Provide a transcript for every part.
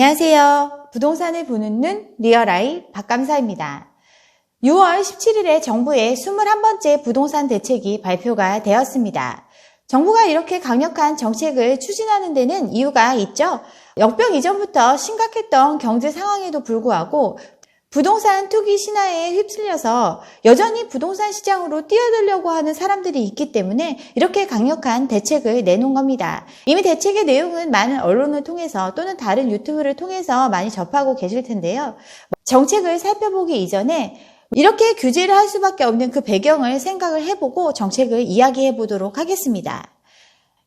안녕하세요. 부동산을 보는 눈 리얼아이 박감사입니다. 6월 17일에 정부의 21번째 부동산 대책이 발표가 되었습니다. 정부가 이렇게 강력한 정책을 추진하는 데는 이유가 있죠. 역병 이전부터 심각했던 경제 상황에도 불구하고 부동산 투기 신화에 휩쓸려서 여전히 부동산 시장으로 뛰어들려고 하는 사람들이 있기 때문에 이렇게 강력한 대책을 내놓은 겁니다. 이미 대책의 내용은 많은 언론을 통해서 또는 다른 유튜브를 통해서 많이 접하고 계실 텐데요. 정책을 살펴보기 이전에 이렇게 규제를 할 수밖에 없는 그 배경을 생각을 해보고 정책을 이야기해 보도록 하겠습니다.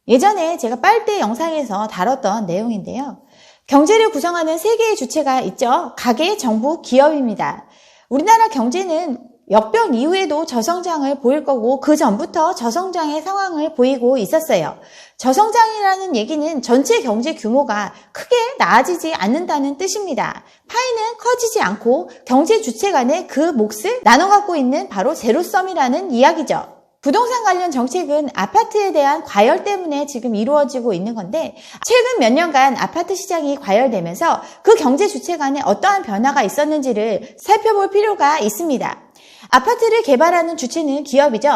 예전에 제가 빨대 영상에서 다뤘던 내용인데요. 경제를 구성하는 세 개의 주체가 있죠. 가계, 정부, 기업입니다. 우리나라 경제는 역병 이후에도 저성장을 보일 거고 그 전부터 저성장의 상황을 보이고 있었어요. 저성장이라는 얘기는 전체 경제 규모가 크게 나아지지 않는다는 뜻입니다. 파이는 커지지 않고 경제 주체 간의 그 몫을 나눠 갖고 있는 바로 제로섬이라는 이야기죠. 부동산 관련 정책은 아파트에 대한 과열 때문에 지금 이루어지고 있는 건데 최근 몇 년간 아파트 시장이 과열되면서 그 경제 주체 간에 어떠한 변화가 있었는지를 살펴볼 필요가 있습니다. 아파트를 개발하는 주체는 기업이죠.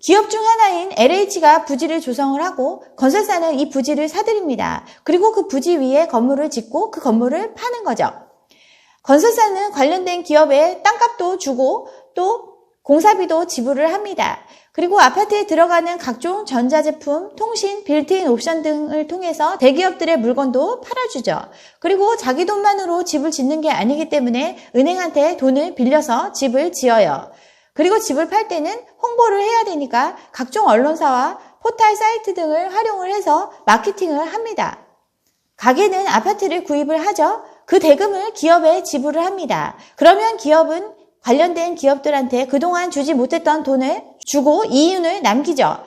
기업 중 하나인 LH가 부지를 조성을 하고 건설사는 이 부지를 사들입니다. 그리고 그 부지 위에 건물을 짓고 그 건물을 파는 거죠. 건설사는 관련된 기업에 땅값도 주고 또 공사비도 지불을 합니다. 그리고 아파트에 들어가는 각종 전자제품, 통신, 빌트인 옵션 등을 통해서 대기업들의 물건도 팔아주죠. 그리고 자기 돈만으로 집을 짓는 게 아니기 때문에 은행한테 돈을 빌려서 집을 지어요. 그리고 집을 팔 때는 홍보를 해야 되니까 각종 언론사와 포탈 사이트 등을 활용을 해서 마케팅을 합니다. 가게는 아파트를 구입을 하죠. 그 대금을 기업에 지불을 합니다. 그러면 기업은 관련된 기업들한테 그동안 주지 못했던 돈을 주고 이윤을 남기죠.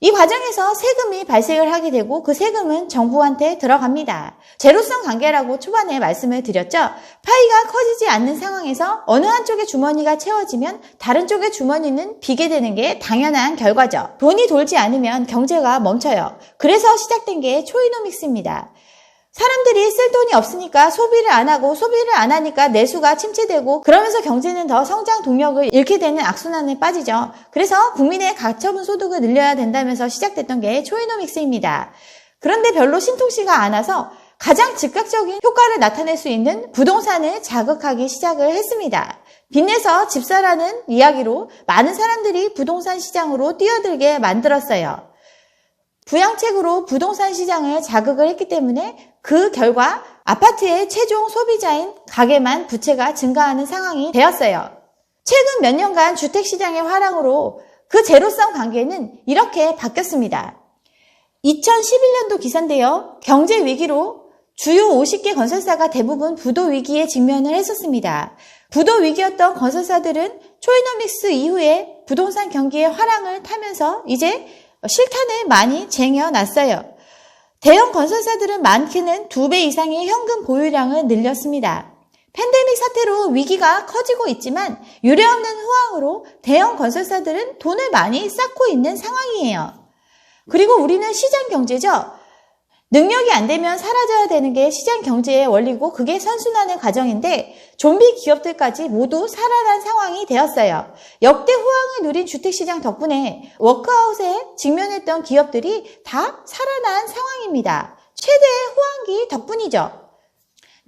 이 과정에서 세금이 발생을 하게 되고 그 세금은 정부한테 들어갑니다. 제로성 관계라고 초반에 말씀을 드렸죠. 파이가 커지지 않는 상황에서 어느 한쪽의 주머니가 채워지면 다른 쪽의 주머니는 비게 되는 게 당연한 결과죠. 돈이 돌지 않으면 경제가 멈춰요. 그래서 시작된 게 초이노믹스입니다. 사람들이 쓸 돈이 없으니까 소비를 안 하고 소비를 안 하니까 내수가 침체되고 그러면서 경제는 더 성장 동력을 잃게 되는 악순환에 빠지죠. 그래서 국민의 가처분 소득을 늘려야 된다면서 시작됐던 게 초이노믹스입니다. 그런데 별로 신통치가 않아서 가장 즉각적인 효과를 나타낼 수 있는 부동산을 자극하기 시작을 했습니다. 빚내서 집사라는 이야기로 많은 사람들이 부동산 시장으로 뛰어들게 만들었어요. 부양책으로 부동산 시장을 자극을 했기 때문에 그 결과 아파트의 최종 소비자인 가게만 부채가 증가하는 상황이 되었어요. 최근 몇 년간 주택시장의 화랑으로 그 제로성 관계는 이렇게 바뀌었습니다. 2011년도 기사인데요. 경제 위기로 주요 50개 건설사가 대부분 부도 위기에 직면을 했었습니다. 부도 위기였던 건설사들은 초이노믹스 이후에 부동산 경기의 화랑을 타면서 이제 실탄을 많이 쟁여놨어요. 대형 건설사들은 많게는 두 배 이상의 현금 보유량을 늘렸습니다. 팬데믹 사태로 위기가 커지고 있지만 유례없는 후황으로 대형 건설사들은 돈을 많이 쌓고 있는 상황이에요. 그리고 우리는 시장 경제죠. 능력이 안 되면 사라져야 되는 게 시장 경제의 원리고 그게 선순환의 과정인데 좀비 기업들까지 모두 살아난 상황이 되었어요. 역대 호황을 누린 주택시장 덕분에 워크아웃에 직면했던 기업들이 다 살아난 상황입니다. 최대의 호황기 덕분이죠.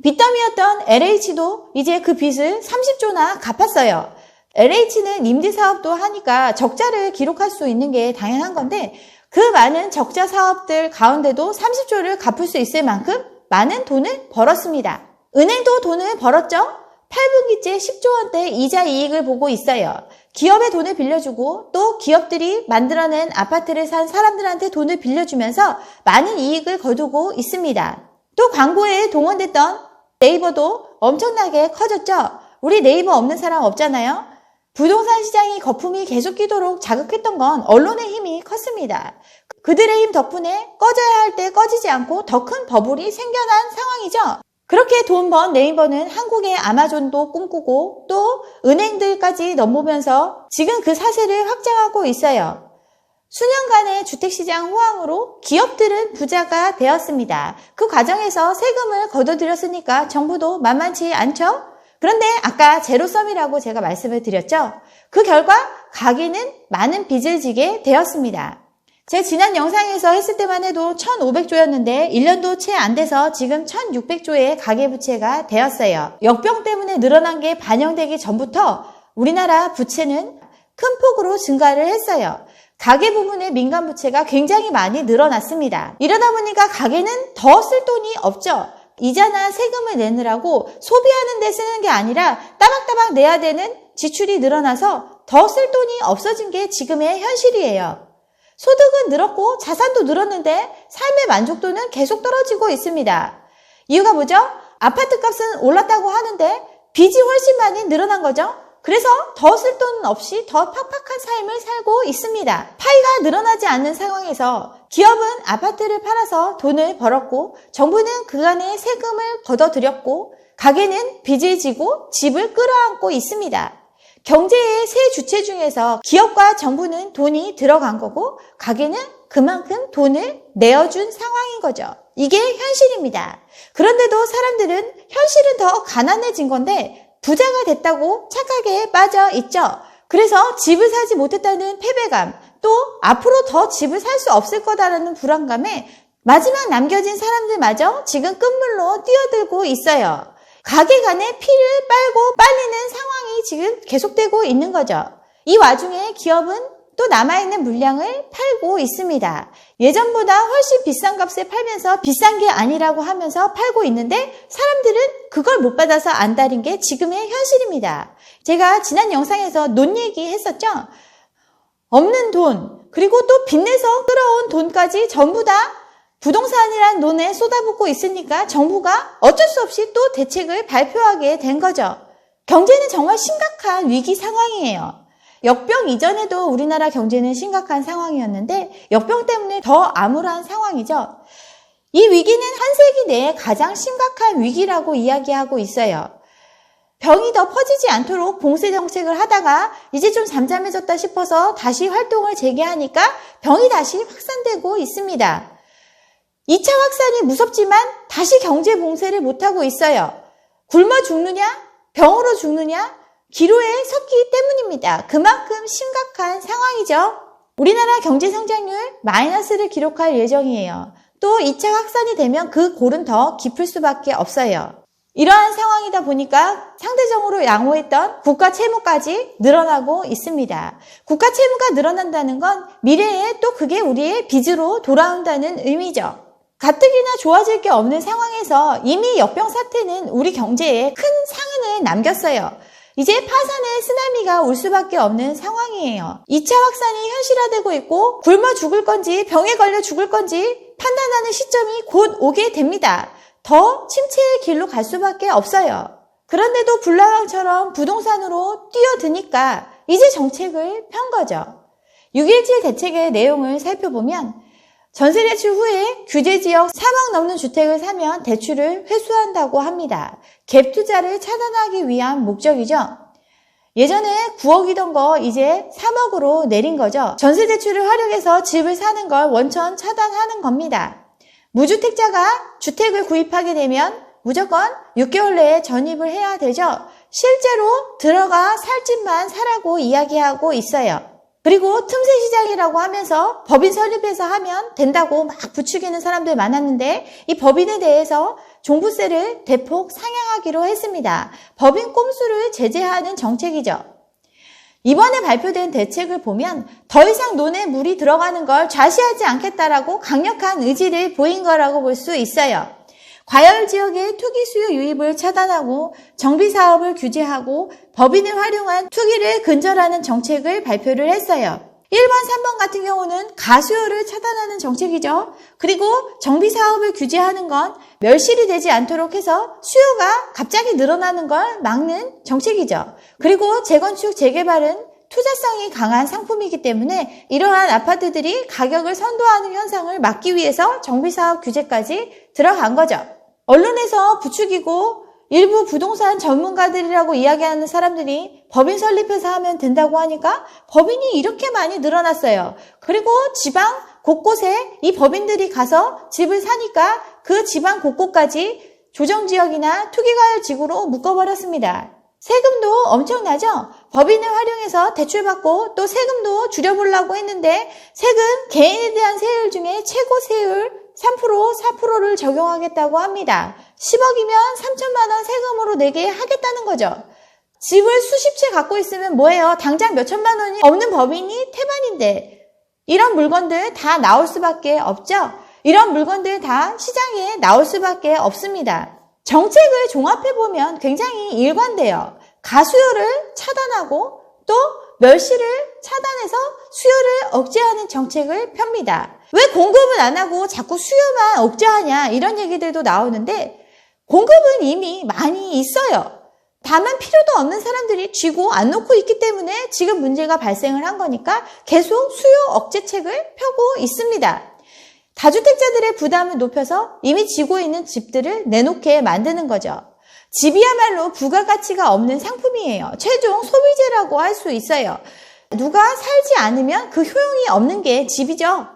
빚더미였던 LH도 이제 그 빚을 30조나 갚았어요. LH는 임대 사업도 하니까 적자를 기록할 수 있는 게 당연한 건데 그 많은 적자 사업들 가운데도 30조를 갚을 수 있을 만큼 많은 돈을 벌었습니다. 은행도 돈을 벌었죠? 8분기째 10조 원대 이자 이익을 보고 있어요. 기업에 돈을 빌려주고 또 기업들이 만들어낸 아파트를 산 사람들한테 돈을 빌려주면서 많은 이익을 거두고 있습니다. 또 광고에 동원됐던 네이버도 엄청나게 커졌죠? 우리 네이버 없는 사람 없잖아요? 부동산 시장이 거품이 계속 끼도록 자극했던 건 언론의 힘이 컸습니다. 그들의 힘 덕분에 꺼져야 할 때 꺼지지 않고 더 큰 버블이 생겨난 상황이죠. 그렇게 돈 번 네이버는 한국의 아마존도 꿈꾸고 또 은행들까지 넘보면서 지금 그 사세를 확장하고 있어요. 수년간의 주택시장 호황으로 기업들은 부자가 되었습니다. 그 과정에서 세금을 거둬들였으니까 정부도 만만치 않죠? 그런데 아까 제로섬이라고 제가 말씀을 드렸죠? 그 결과 가게는 많은 빚을 지게 되었습니다. 제 지난 영상에서 했을 때만 해도 1,500조였는데 1년도 채 안 돼서 지금 1,600조의 가계부채가 되었어요. 역병 때문에 늘어난 게 반영되기 전부터 우리나라 부채는 큰 폭으로 증가를 했어요. 가계 부문의 민간 부채가 굉장히 많이 늘어났습니다. 이러다 보니까 가게는 더 쓸 돈이 없죠. 이자나 세금을 내느라고 소비하는 데 쓰는 게 아니라 따박따박 내야 되는 지출이 늘어나서 더 쓸 돈이 없어진 게 지금의 현실이에요. 소득은 늘었고 자산도 늘었는데 삶의 만족도는 계속 떨어지고 있습니다. 이유가 뭐죠? 아파트 값은 올랐다고 하는데 빚이 훨씬 많이 늘어난 거죠. 그래서 더 쓸 돈 없이 더 팍팍한 삶을 살고 있습니다. 파이가 늘어나지 않는 상황에서 기업은 아파트를 팔아서 돈을 벌었고 정부는 그간의 세금을 걷어들였고 가게는 빚을 지고 집을 끌어안고 있습니다. 경제의 세 주체 중에서 기업과 정부는 돈이 들어간 거고 가게는 그만큼 돈을 내어준 상황인 거죠. 이게 현실입니다. 그런데도 사람들은 현실은 더 가난해진 건데 부자가 됐다고 착하게 빠져 있죠. 그래서 집을 사지 못했다는 패배감, 또 앞으로 더 집을 살 수 없을 거다라는 불안감에 마지막 남겨진 사람들마저 지금 끝물로 뛰어들고 있어요. 가게 간의 피를 빨고 빨리는 상황이 지금 계속되고 있는 거죠. 이 와중에 기업은 또 남아있는 물량을 팔고 있습니다. 예전보다 훨씬 비싼 값에 팔면서 비싼 게 아니라고 하면서 팔고 있는데 사람들은 그걸 못 받아서 안달인 게 지금의 현실입니다. 제가 지난 영상에서 논 얘기 했었죠? 없는 돈, 그리고 또 빚내서 끌어온 돈까지 전부 다 부동산이란 논에 쏟아붓고 있으니까 정부가 어쩔 수 없이 또 대책을 발표하게 된 거죠. 경제는 정말 심각한 위기 상황이에요. 역병 이전에도 우리나라 경제는 심각한 상황이었는데 역병 때문에 더 암울한 상황이죠. 이 위기는 한 세기 내에 가장 심각한 위기라고 이야기하고 있어요. 병이 더 퍼지지 않도록 봉쇄 정책을 하다가 이제 좀 잠잠해졌다 싶어서 다시 활동을 재개하니까 병이 다시 확산되고 있습니다. 2차 확산이 무섭지만 다시 경제 봉쇄를 못하고 있어요. 굶어 죽느냐? 병으로 죽느냐? 기로에 섰기 때문입니다. 그만큼 심각한 상황이죠. 우리나라 경제 성장률 마이너스를 기록할 예정이에요. 또 2차 확산이 되면 그 골은 더 깊을 수밖에 없어요. 이러한 상황이다 보니까 상대적으로 양호했던 국가 채무까지 늘어나고 있습니다. 국가 채무가 늘어난다는 건 미래에 또 그게 우리의 빚으로 돌아온다는 의미죠. 가뜩이나 좋아질 게 없는 상황에서 이미 역병 사태는 우리 경제에 큰 상흔을 남겼어요. 이제 파산의 쓰나미가 올 수밖에 없는 상황이에요. 2차 확산이 현실화되고 있고 굶어 죽을 건지 병에 걸려 죽을 건지 판단하는 시점이 곧 오게 됩니다. 더 침체의 길로 갈 수밖에 없어요. 그런데도 불나방처럼 부동산으로 뛰어드니까 이제 정책을 편 거죠. 6.17 대책의 내용을 살펴보면 전세 대출 후에 규제 지역 3억 넘는 주택을 사면 대출을 회수한다고 합니다. 갭 투자를 차단하기 위한 목적이죠. 예전에 9억이던 거 이제 3억으로 내린 거죠. 전세 대출을 활용해서 집을 사는 걸 원천 차단하는 겁니다. 무주택자가 주택을 구입하게 되면 무조건 6개월 내에 전입을 해야 되죠. 실제로 들어가 살 집만 사라고 이야기하고 있어요. 그리고 틈새 시장이라고 하면서 법인 설립해서 하면 된다고 막 부추기는 사람들 많았는데 이 법인에 대해서 종부세를 대폭 상향하기로 했습니다. 법인 꼼수를 제재하는 정책이죠. 이번에 발표된 대책을 보면 더 이상 논에 물이 들어가는 걸 좌시하지 않겠다라고 강력한 의지를 보인 거라고 볼 수 있어요. 과열 지역의 투기 수요 유입을 차단하고 정비 사업을 규제하고 법인을 활용한 투기를 근절하는 정책을 발표를 했어요. 1번, 3번 같은 경우는 가수요를 차단하는 정책이죠. 그리고 정비 사업을 규제하는 건 멸실이 되지 않도록 해서 수요가 갑자기 늘어나는 걸 막는 정책이죠. 그리고 재건축, 재개발은 투자성이 강한 상품이기 때문에 이러한 아파트들이 가격을 선도하는 현상을 막기 위해서 정비사업 규제까지 들어간 거죠. 언론에서 부추기고 일부 부동산 전문가들이라고 이야기하는 사람들이 법인 설립해서 하면 된다고 하니까 법인이 이렇게 많이 늘어났어요. 그리고 지방 곳곳에 이 법인들이 가서 집을 사니까 그 지방 곳곳까지 조정지역이나 투기과열 지구로 묶어버렸습니다. 세금도 엄청나죠? 법인을 활용해서 대출받고 또 세금도 줄여보려고 했는데 세금 개인에 대한 세율 중에 최고 세율 3% 4%를 적용하겠다고 합니다. 10억이면 3천만 원 세금으로 내게 하겠다는 거죠. 집을 수십 채 갖고 있으면 뭐예요? 당장 몇 천만 원이 없는 법인이 태반인데 이런 물건들 다 나올 수밖에 없죠? 이런 물건들 다 시장에 나올 수밖에 없습니다. 정책을 종합해보면 굉장히 일관돼요. 가수요를 차단하고 또 멸시를 차단해서 수요를 억제하는 정책을 펴니다. 왜 공급은 안 하고 자꾸 수요만 억제하냐 이런 얘기들도 나오는데 공급은 이미 많이 있어요. 다만 필요도 없는 사람들이 쥐고 안 놓고 있기 때문에 지금 문제가 발생을 한 거니까 계속 수요 억제책을 펴고 있습니다. 다주택자들의 부담을 높여서 이미 지고 있는 집들을 내놓게 만드는 거죠. 집이야말로 부가가치가 없는 상품이에요. 최종 소비재라고 할 수 있어요. 누가 살지 않으면 그 효용이 없는 게 집이죠.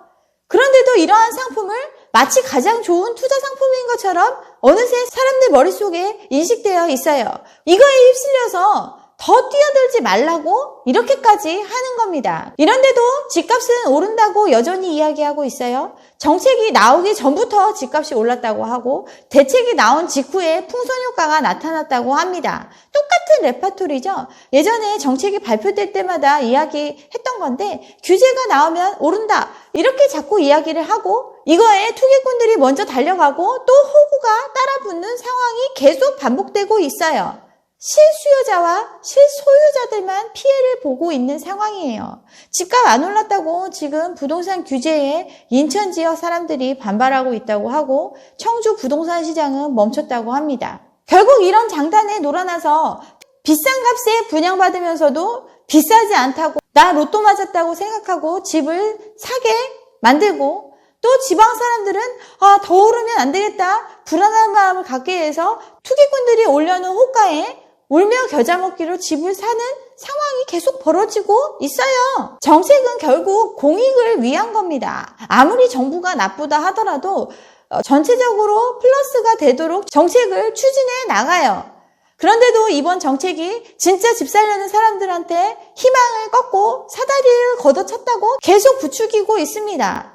그런데도 이러한 상품을 마치 가장 좋은 투자 상품인 것처럼 어느새 사람들 머릿속에 인식되어 있어요. 이거에 휩쓸려서 더 뛰어들지 말라고 이렇게까지 하는 겁니다. 이런데도 집값은 오른다고 여전히 이야기하고 있어요. 정책이 나오기 전부터 집값이 올랐다고 하고 대책이 나온 직후에 풍선 효과가 나타났다고 합니다. 똑같은 레파토리죠. 예전에 정책이 발표될 때마다 이야기했던 건데 규제가 나오면 오른다 이렇게 자꾸 이야기를 하고 이거에 투기꾼들이 먼저 달려가고 또 호구가 따라붙는 상황이 계속 반복되고 있어요. 실수요자와 실소유자들만 피해를 보고 있는 상황이에요. 집값 안 올랐다고 지금 부동산 규제에 인천 지역 사람들이 반발하고 있다고 하고 청주 부동산 시장은 멈췄다고 합니다. 결국 이런 장단에 놀아나서 비싼 값에 분양받으면서도 비싸지 않다고 나 로또 맞았다고 생각하고 집을 사게 만들고 또 지방 사람들은 아, 더 오르면 안 되겠다. 불안한 마음을 갖게 해서 투기꾼들이 올려놓은 호가에 울며 겨자 먹기로 집을 사는 상황이 계속 벌어지고 있어요. 정책은 결국 공익을 위한 겁니다. 아무리 정부가 나쁘다 하더라도 어, 전체적으로 플러스가 되도록 정책을 추진해 나가요. 그런데도 이번 정책이 진짜 집 살려는 사람들한테 희망을 꺾고 사다리를 걷어찼다고 계속 부추기고 있습니다.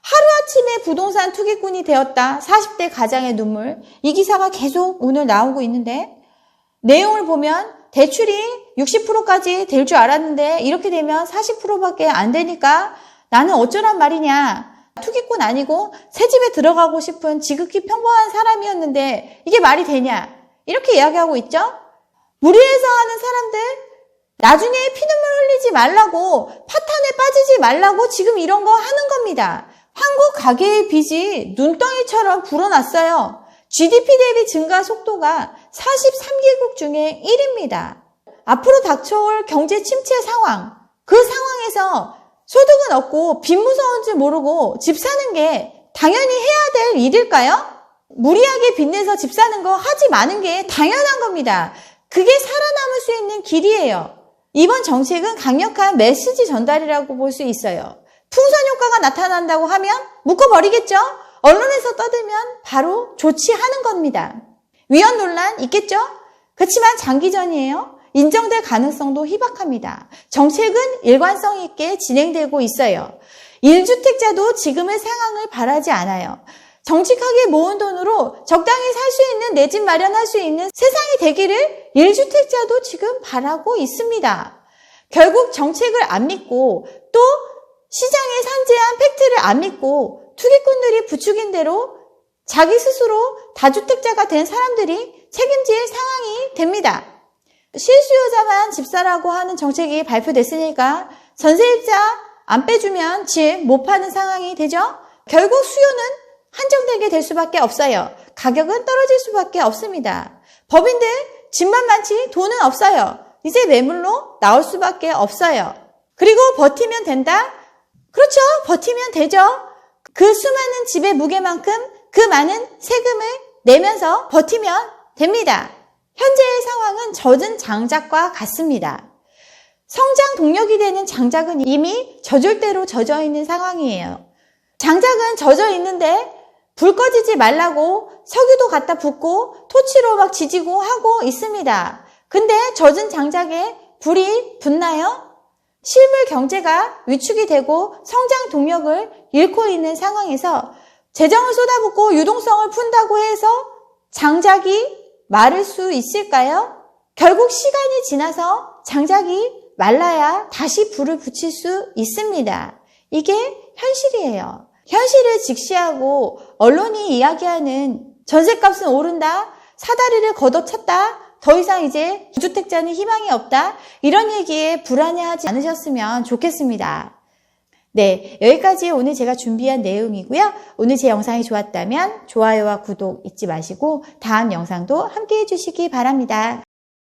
하루아침에 부동산 투기꾼이 되었다. 40대 가장의 눈물. 이 기사가 계속 오늘 나오고 있는데 내용을 보면 대출이 60%까지 될 줄 알았는데 이렇게 되면 40%밖에 안 되니까 나는 어쩌란 말이냐. 투기꾼 아니고 새 집에 들어가고 싶은 지극히 평범한 사람이었는데 이게 말이 되냐. 이렇게 이야기하고 있죠. 무리해서 하는 사람들 나중에 피눈물 흘리지 말라고 파탄에 빠지지 말라고 지금 이런 거 하는 겁니다. 한국 가계의 빚이 눈덩이처럼 불어났어요. GDP 대비 증가 속도가 43개국 중에 1입니다. 앞으로 닥쳐올 경제 침체 상황, 그 상황에서 소득은 없고 빚 무서운 줄 모르고 집 사는 게 당연히 해야 될 일일까요? 무리하게 빚내서 집 사는 거 하지 마는 게 당연한 겁니다. 그게 살아남을 수 있는 길이에요. 이번 정책은 강력한 메시지 전달이라고 볼 수 있어요. 풍선 효과가 나타난다고 하면 묶어버리겠죠? 언론에서 떠들면 바로 조치하는 겁니다. 위헌 논란 있겠죠? 그렇지만 장기전이에요. 인정될 가능성도 희박합니다. 정책은 일관성 있게 진행되고 있어요. 1주택자도 지금의 상황을 바라지 않아요. 정직하게 모은 돈으로 적당히 살 수 있는 내 집 마련할 수 있는 세상이 되기를 1주택자도 지금 바라고 있습니다. 결국 정책을 안 믿고 또 시장에 산재한 팩트를 안 믿고 투기꾼들이 부추긴 대로 자기 스스로 다주택자가 된 사람들이 책임질 상황이 됩니다. 실수요자만 집사라고 하는 정책이 발표됐으니까 전세입자 안 빼주면 집 못 파는 상황이 되죠? 결국 수요는 한정되게 될 수밖에 없어요. 가격은 떨어질 수밖에 없습니다. 법인들 집만 많지 돈은 없어요. 이제 매물로 나올 수밖에 없어요. 그리고 버티면 된다? 그렇죠. 버티면 되죠. 그 수많은 집의 무게만큼 그 많은 세금을 내면서 버티면 됩니다. 현재의 상황은 젖은 장작과 같습니다. 성장 동력이 되는 장작은 이미 젖을 대로 젖어 있는 상황이에요. 장작은 젖어 있는데 불 꺼지지 말라고 석유도 갖다 붓고 토치로 막 지지고 하고 있습니다. 근데 젖은 장작에 불이 붙나요? 실물 경제가 위축이 되고 성장 동력을 잃고 있는 상황에서 재정을 쏟아붓고 유동성을 푼다고 해서 장작이 마를 수 있을까요? 결국 시간이 지나서 장작이 말라야 다시 불을 붙일 수 있습니다. 이게 현실이에요. 현실을 직시하고 언론이 이야기하는 전세값은 오른다, 사다리를 걷어찼다, 더 이상 이제 주택자는 희망이 없다, 이런 얘기에 불안해하지 않으셨으면 좋겠습니다. 네, 여기까지 오늘 제가 준비한 내용이고요. 오늘 제 영상이 좋았다면 좋아요와 구독 잊지 마시고 다음 영상도 함께 해주시기 바랍니다.